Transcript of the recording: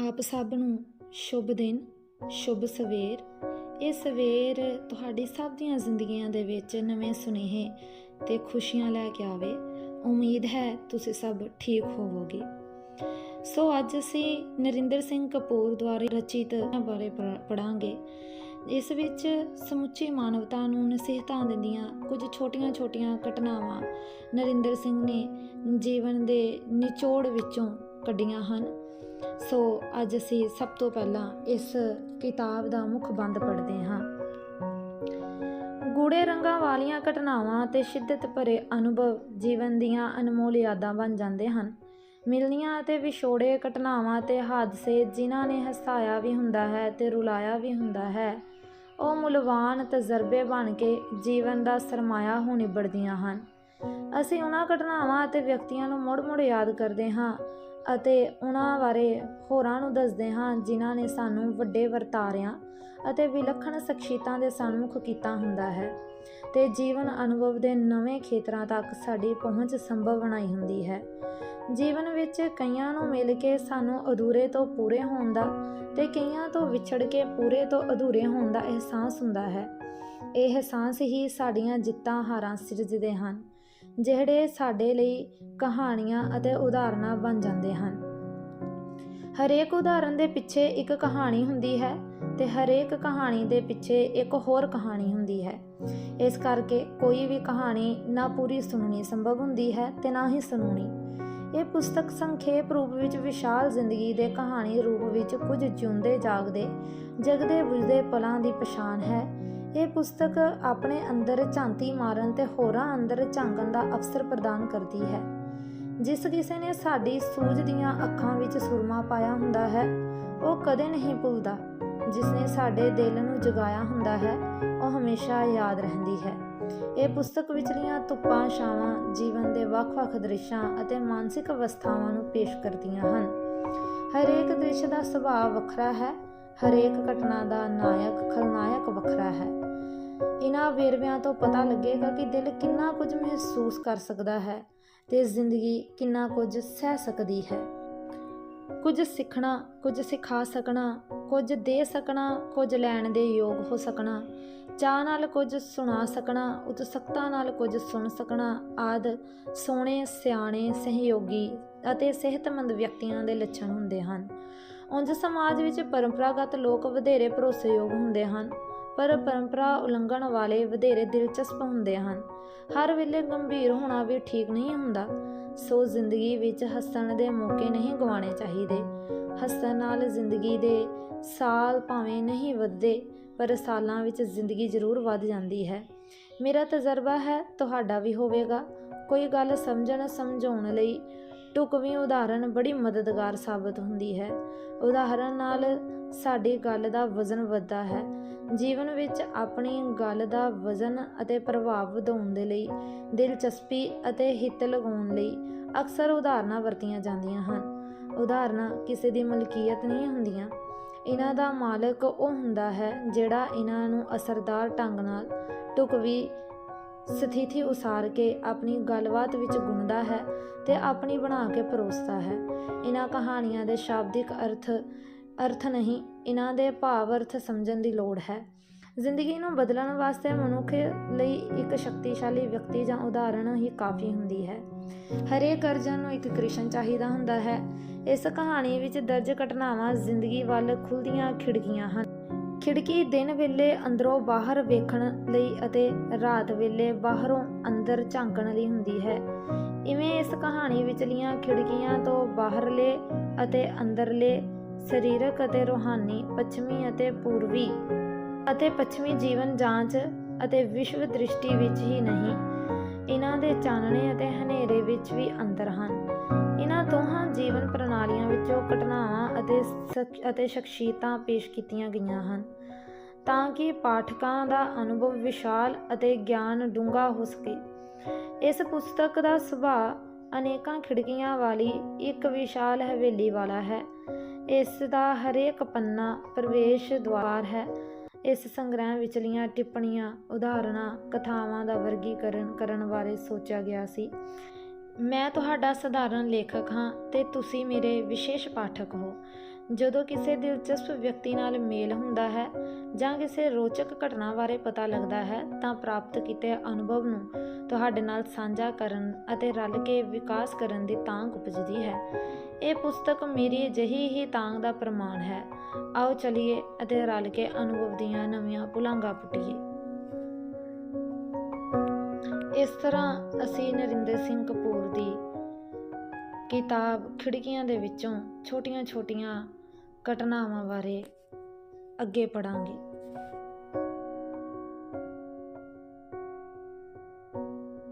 ਆਪ ਸਭ ਨੂੰ ਸ਼ੁਭ ਦਿਨ, ਸ਼ੁਭ ਸਵੇਰ। ਇਹ ਸਵੇਰ ਤੁਹਾਡੀ ਸਭ ਦੀਆਂ ਜ਼ਿੰਦਗੀਆਂ ਦੇ ਵਿੱਚ ਨਵੇਂ ਸੁਨੇਹੇ ਤੇ ਖੁਸ਼ੀਆਂ ਲੈ ਕੇ ਆਵੇ। ਉਮੀਦ ਹੈ ਤੁਸੀਂ ਸਭ ਠੀਕ ਹੋਵੋਗੇ। ਸੋ ਅੱਜ ਅਸੀਂ ਨਰਿੰਦਰ ਸਿੰਘ ਕਪੂਰ ਦੁਆਰਾ ਰਚਿਤ ਬਾਰੇ ਪੜਾਂਗੇ ਇਸ ਵਿੱਚ ਸਮੁੱਚੀ ਮਾਨਵਤਾ ਨੂੰ ਨਸੀਹਤਾਂ ਦਿੰਦੀਆਂ ਕੁਝ ਛੋਟੀਆਂ-ਛੋਟੀਆਂ ਘਟਨਾਵਾਂ ਨਰਿੰਦਰ ਸਿੰਘ ਨੇ ਜੀਵਨ ਦੇ ਨਿਚੋੜ ਵਿੱਚੋਂ ਕੱਢੀਆਂ ਹਨ। ਸੋ ਅੱਜ ਅਸੀਂ ਸਭ ਤੋਂ ਪਹਿਲਾਂ ਇਸ ਕਿਤਾਬ ਦਾ ਮੁੱਖ ਬੰਦ ਪੜ੍ਹਦੇ ਹਾਂ। ਗੂੜੇ ਰੰਗਾਂ ਵਾਲੀਆਂ ਘਟਨਾਵਾਂ ਤੇ ਸ਼ਿੱਦਤ ਭਰੇ ਅਨੁਭਵ ਜੀਵਨ ਦੀਆਂ ਅਨਮੋਲ ਯਾਦਾਂ ਬਣ ਜਾਂਦੇ ਹਨ। ਮਿਲਨੀਆਂ ਅਤੇ ਵਿਛੋੜੇ ਘਟਨਾਵਾਂ ਤੇ ਹਾਦਸੇ ਜਿਨ੍ਹਾਂ ਨੇ ਹਸਾਇਆ ਵੀ ਹੁੰਦਾ ਹੈ ਤੇ ਰੁਲਾਇਆ ਵੀ ਹੁੰਦਾ ਹੈ, ਉਹ ਮੁਲਵਾਨ ਤਜਰਬੇ ਬਣ ਕੇ ਜੀਵਨ ਦਾ ਸਰਮਾਇਆ ਹੋ ਨਿਬੜਦੀਆਂ ਹਨ। ਅਸੀਂ ਉਹਨਾਂ ਘਟਨਾਵਾਂ ਅਤੇ ਵਿਅਕਤੀਆਂ ਨੂੰ ਮੁੜ-ਮੁੜ ਯਾਦ ਕਰਦੇ ਹਾਂ ਅਤੇ ਉਹਨਾਂ ਬਾਰੇ ਹੋਰਾਂ ਨੂੰ ਦੱਸਦੇ ਹਾਂ ਜਿਨ੍ਹਾਂ ਨੇ ਸਾਨੂੰ ਵੱਡੇ ਵਰਤਾਰਿਆਂ ਅਤੇ ਵਿਲੱਖਣ ਸ਼ਖਸੀਅਤਾਂ ਦੇ ਸਨਮੁਖ ਕੀਤਾ ਹੁੰਦਾ ਹੈ ਤੇ ਜੀਵਨ ਅਨੁਭਵ ਦੇ ਨਵੇਂ ਖੇਤਰਾਂ ਤੱਕ ਸਾਡੀ ਪਹੁੰਚ ਸੰਭਵ ਬਣਾਈ ਹੁੰਦੀ ਹੈ। ਜੀਵਨ ਵਿੱਚ ਕਈਆਂ ਨੂੰ ਮਿਲ ਕੇ ਸਾਨੂੰ ਅਧੂਰੇ ਤੋਂ ਪੂਰੇ ਹੋਣ ਦਾ ਤੇ ਕਈਆਂ ਤੋਂ ਵਿਛੜ ਕੇ ਪੂਰੇ ਤੋਂ ਅਧੂਰੇ ਹੋਣ ਦਾ ਅਹਿਸਾਸ ਹੁੰਦਾ ਹੈ। ਇਹ ਅਹਿਸਾਸ ਹੀ ਸਾਡੀਆਂ ਜਿੱਤਾਂ ਹਾਰਾਂ ਸਿਰਜਦੇ ਹਨ। ਜਿਹੜੇ ਸਾਡੇ ਲਈ ਕਹਾਣੀਆਂ ਅਤੇ ਉਦਾਹਰਨਾਂ ਬਣ ਜਾਂਦੇ ਹਨ। ਹਰੇਕ ਉਦਾਹਰਣ ਦੇ ਪਿੱਛੇ ਇੱਕ ਕਹਾਣੀ ਹੁੰਦੀ ਹੈ ਤੇ ਹਰੇਕ ਕਹਾਣੀ ਦੇ ਪਿੱਛੇ ਇੱਕ ਹੋਰ ਕਹਾਣੀ ਹੁੰਦੀ ਹੈ। ਇਸ ਕਰਕੇ ਕੋਈ ਵੀ ਕਹਾਣੀ ਨਾ ਪੂਰੀ ਸੁਣਨੀ ਸੰਭਵ ਹੁੰਦੀ ਹੈ ਤੇ ਨਾ ਹੀ ਸੁਣਨੀ। ਇਹ ਪੁਸਤਕ ਸੰਖੇਪ ਰੂਪ ਵਿੱਚ ਵਿਸ਼ਾਲ ਜ਼ਿੰਦਗੀ ਦੇ ਕਹਾਣੀ ਰੂਪ ਵਿੱਚ ਕੁਝ ਜਿਉਂਦੇ ਜਾਗਦੇ ਜਗਦੇ ਬੁਝਦੇ ਪਲਾਂ ਦੀ ਪਛਾਣ ਹੈ ਇਹ ਪੁਸਤਕ ਆਪਣੇ ਅੰਦਰ ਝਾਂਤੀ ਮਾਰਨ ਤੇ ਹੋਰਾਂ ਅੰਦਰ ਝਾਂਕਣ ਦਾ ਅਵਸਰ ਪ੍ਰਦਾਨ ਕਰਦੀ ਹੈ। ਜਿਸ ਕਿਸੇ ਨੇ ਸਾਡੀ ਸੂਝ ਦੀਆਂ ਅੱਖਾਂ ਵਿੱਚ ਸੁਰਮਾ ਪਾਇਆ ਹੁੰਦਾ ਹੈ, ਉਹ ਕਦੇ ਨਹੀਂ ਭੁੱਲਦਾ। ਜਿਸ ਨੇ ਸਾਡੇ ਦਿਲ ਨੂੰ ਜਗਾਇਆ ਹੁੰਦਾ ਹੈ, ਉਹ ਹਮੇਸ਼ਾ ਯਾਦ ਰਹਿੰਦੀ ਹੈ। ਇਹ ਪੁਸਤਕ ਵਿਚਲੀਆਂ ਧੁੱਪਾਂ, ਛਾਵਾਂ, ਜੀਵਨ ਦੇ ਵੱਖ-ਵੱਖ ਦ੍ਰਿਸ਼ਾਂ ਅਤੇ ਮਾਨਸਿਕ ਅਵਸਥਾਵਾਂ ਨੂੰ ਪੇਸ਼ ਕਰਦੀਆਂ ਹਨ। ਹਰੇਕ ਦ੍ਰਿਸ਼ ਦਾ ਸੁਭਾਅ ਵੱਖਰਾ ਹੈ ਹਰੇਕ ਘਟਨਾ ਦਾ ਨਾਇਕ, ਖਲਨਾਇਕ ਵੱਖਰਾ ਹੈ। ਇਹਨਾਂ ਵੇਰਵਿਆਂ ਤੋਂ ਪਤਾ ਲੱਗੇਗਾ ਕਿ ਦਿਲ ਕਿੰਨਾ ਕੁਝ ਮਹਿਸੂਸ ਕਰ ਸਕਦਾ ਹੈ ਤੇ ਜ਼ਿੰਦਗੀ ਕਿੰਨਾ ਕੁਝ ਸਹਿ ਸਕਦੀ ਹੈ। ਕੁਝ ਸਿੱਖਣਾ, ਕੁਝ ਸਿਖਾ ਸਕਣਾ, ਕੁਝ ਦੇ ਸਕਣਾ, ਕੁਝ ਲੈਣ ਦੇ ਯੋਗ ਹੋ ਸਕਣਾ ਚਾਹ ਨਾਲ ਕੁਝ ਸੁਣਾ ਸਕਣਾ, ਉਤਸਕਤਾ ਨਾਲ ਕੁਝ ਸੁਣ ਸਕਣਾ ਆਦ ਸੋਹਣੇ, ਸਿਆਣੇ, ਸਹਿਯੋਗੀ ਅਤੇ ਸਿਹਤਮੰਦ ਵਿਅਕਤੀਆਂ ਦੇ ਲੱਛਣ ਹੁੰਦੇ ਹਨ। ਉਂਝ ਸਮਾਜ ਵਿੱਚ ਪਰੰਪਰਾਗਤ ਲੋਕ ਵਧੇਰੇ ਭਰੋਸੇਯੋਗ ਹੁੰਦੇ ਹਨ, ਪਰ ਪਰੰਪਰਾ ਉਲੰਘਣ ਵਾਲੇ ਵਧੇਰੇ ਦਿਲਚਸਪ ਹੁੰਦੇ ਹਨ। ਹਰ ਵੇਲੇ ਗੰਭੀਰ ਹੋਣਾ ਵੀ ਠੀਕ ਨਹੀਂ ਹੁੰਦਾ। ਸੋ ਜ਼ਿੰਦਗੀ ਵਿੱਚ ਹੱਸਣ ਦੇ ਮੌਕੇ ਨਹੀਂ ਗਵਾਣੇ ਚਾਹੀਦੇ। ਹੱਸਣ ਨਾਲ ਜ਼ਿੰਦਗੀ ਦੇ ਸਾਲ ਭਾਵੇਂ ਨਹੀਂ ਵੱਧਦੇ, ਪਰ ਸਾਲਾਂ ਵਿੱਚ ਜ਼ਿੰਦਗੀ ਜ਼ਰੂਰ ਵੱਧ ਜਾਂਦੀ ਹੈ। ਮੇਰਾ ਤਜਰਬਾ ਹੈ, ਤੁਹਾਡਾ ਵੀ ਹੋਵੇਗਾ। ਕੋਈ ਗੱਲ ਸਮਝਣ ਸਮਝਾਉਣ ਲਈ ਢੁਕਵੀਂ ਉਦਾਹਰਣ ਬੜੀ ਮਦਦਗਾਰ ਸਾਬਤ ਹੁੰਦੀ ਹੈ। ਉਦਾਹਰਣ ਨਾਲ ਸਾਡੀ ਗੱਲ ਦਾ ਵਜ਼ਨ ਵੱਧਦਾ ਹੈ। ਜੀਵਨ ਵਿੱਚ ਆਪਣੀ ਗੱਲ ਦਾ ਵਜ਼ਨ ਅਤੇ ਪ੍ਰਭਾਵ ਵਧਾਉਣ ਦੇ ਲਈ, ਦਿਲਚਸਪੀ ਅਤੇ ਹਿੱਤ ਲਗਾਉਣ ਲਈ ਅਕਸਰ ਉਦਾਹਰਨਾਂ ਵਰਤੀਆਂ ਜਾਂਦੀਆਂ ਹਨ। ਉਦਾਹਰਨਾਂ, ਕਿਸੇ ਦੀ ਮਲਕੀਅਤ ਨਹੀਂ ਹੁੰਦੀਆਂ। ਇਹਨਾਂ ਦਾ ਮਾਲਕ ਉਹ ਹੁੰਦਾ ਹੈ ਜਿਹੜਾ ਇਹਨਾਂ ਨੂੰ ਅਸਰਦਾਰ ਢੰਗ ਨਾਲ ਟੁਕਵੀ ਸਥਿਤੀ ਉਸਾਰ ਕੇ ਆਪਣੀ ਗੱਲਬਾਤ ਵਿੱਚ ਗੁੰਦਾ ਹੈ ਤੇ ਆਪਣੀ ਬਣਾ ਕੇ ਪਰੋਸਦਾ ਹੈ। ਇਹਨਾਂ ਕਹਾਣੀਆਂ ਦੇ ਸ਼ਾਬਦਿਕ ਅਰਥ ਅਰਥ ਨਹੀਂ, ਇਹਨਾਂ ਦੇ ਭਾਵ ਅਰਥ ਸਮਝਣ ਦੀ ਲੋੜ ਹੈ। ਜ਼ਿੰਦਗੀ ਨੂੰ ਬਦਲਣ ਵਾਸਤੇ ਮਨੁੱਖ ਲਈ ਇੱਕ ਸ਼ਕਤੀਸ਼ਾਲੀ ਵਿਅਕਤੀ ਜਾਂ ਉਦਾਹਰਣ ਹੀ ਕਾਫੀ ਹੁੰਦੀ ਹੈ। ਹਰੇਕ ਅਰਜਨ ਨੂੰ ਇੱਕ ਕ੍ਰਿਸ਼ਨ ਚਾਹੀਦਾ ਹੁੰਦਾ ਹੈ। ਇਸ ਕਹਾਣੀ ਵਿੱਚ ਦਰਜ ਘਟਨਾਵਾਂ ਜ਼ਿੰਦਗੀ ਵੱਲ ਖੁੱਲਦੀਆਂ ਖਿੜਕੀਆਂ ਹਨ। ਖਿੜਕੀ ਦਿਨ ਵੇਲੇ ਅੰਦਰੋਂ ਬਾਹਰ ਵੇਖਣ ਲਈ ਅਤੇ ਰਾਤ ਵੇਲੇ ਬਾਹਰੋਂ ਅੰਦਰ ਝਾਂਕਣ ਲਈ ਹੁੰਦੀ ਹੈ। ਇਵੇਂ ਇਸ ਕਹਾਣੀ ਵਿਚਲੀਆਂ ਖਿੜਕੀਆਂ ਤੋਂ ਬਾਹਰਲੇ ਅਤੇ ਅੰਦਰਲੇ, ਸਰੀਰਕ ਅਤੇ ਰੂਹਾਨੀ, ਪੱਛਮੀ ਅਤੇ ਪੂਰਬੀ ਅਤੇ ਪੱਛਮੀ ਜੀਵਨ ਜਾਂਚ ਅਤੇ ਵਿਸ਼ਵ ਦ੍ਰਿਸ਼ਟੀ ਵਿੱਚ ਹੀ ਨਹੀਂ ਇਹਨਾਂ ਦੇ ਚਾਨਣੇ ਅਤੇ ਹਨੇਰੇ ਵਿੱਚ ਵੀ ਅੰਤਰ ਹਨ। ਇਹਨਾਂ ਦੋਹਾਂ ਜੀਵਨ ਪ੍ਰਣਾਲੀਆਂ ਵਿੱਚੋਂ ਘਟਨਾਵਾਂ ਅਤੇ ਅਤੇ ਸ਼ਖਸੀਅਤਾਂ ਪੇਸ਼ ਕੀਤੀਆਂ ਗਈਆਂ ਹਨ, ਤਾਂ ਕਿ ਪਾਠਕਾਂ ਦਾ ਅਨੁਭਵ ਵਿਸ਼ਾਲ ਅਤੇ ਗਿਆਨ ਡੂੰਘਾ ਹੋ ਸਕੇ। ਇਸ ਪੁਸਤਕ ਦਾ ਸੁਭਾਅ ਅਨੇਕਾਂ ਖਿੜਕੀਆਂ ਵਾਲੀ ਇੱਕ ਵਿਸ਼ਾਲ ਹਵੇਲੀ ਵਾਲਾ ਹੈ। ਇਸ ਦਾ ਹਰੇਕ ਪੰਨਾ ਪ੍ਰਵੇਸ਼ ਦੁਆਰ ਹੈ। ਇਸ ਸੰਗ੍ਰਹਿ ਵਿਚਲੀਆਂ ਟਿੱਪਣੀਆਂ ਉਦਾਹਰਨਾਂ ਕਥਾਵਾਂ ਦਾ ਵਰਗੀਕਰਨ ਕਰਨ ਬਾਰੇ ਸੋਚਿਆ ਗਿਆ ਸੀ। ਮੈਂ ਤੁਹਾਡਾ ਸਧਾਰਨ ਲੇਖਕ ਹਾਂ ਤੇ ਤੁਸੀਂ ਮੇਰੇ ਵਿਸ਼ੇਸ਼ ਪਾਠਕ ਹੋ। ਜਦੋਂ ਕਿਸੇ ਦਿਲਚਸਪ ਵਿਅਕਤੀ ਨਾਲ ਮੇਲ ਹੁੰਦਾ ਹੈ ਜਾਂ ਕਿਸੇ ਰੋਚਕ ਘਟਨਾ ਬਾਰੇ ਪਤਾ ਲੱਗਦਾ ਹੈ, ਤਾਂ ਪ੍ਰਾਪਤ ਕੀਤੇ ਅਨੁਭਵ ਨੂੰ ਤੁਹਾਡੇ ਨਾਲ ਸਾਂਝਾ ਕਰਨ ਅਤੇ ਰਲ ਕੇ ਵਿਕਾਸ ਕਰਨ ਦੀ ਤਾਂਘ ਉਪਜਦੀ ਹੈ। ਇਹ ਪੁਸਤਕ ਮੇਰੀ ਅਜਿਹੀ ਹੀ ਤਾਂਘ ਦਾ ਪ੍ਰਮਾਣ ਹੈ। ਆਓ ਚਲਿਏ ਅਤੇ ਰਲ ਕੇ ਅਨੁਭਵ ਦੀਆਂ ਨਵੀਆਂ ਪੁਲਾਂਘਾਂ ਪੁੱਟੀਏ। ਇਸ ਤਰ੍ਹਾਂ ਅਸੀਂ ਨਰਿੰਦਰ ਸਿੰਘ ਕਪੂਰ ਦੀ ਕਿਤਾਬ ਖਿੜਕੀਆਂ ਦੇ ਵਿੱਚੋਂ ਛੋਟੀਆਂ-ਛੋਟੀਆਂ ਘਟਨਾਵਾਂ ਬਾਰੇ ਅੱਗੇ ਪੜਾਂਗੇ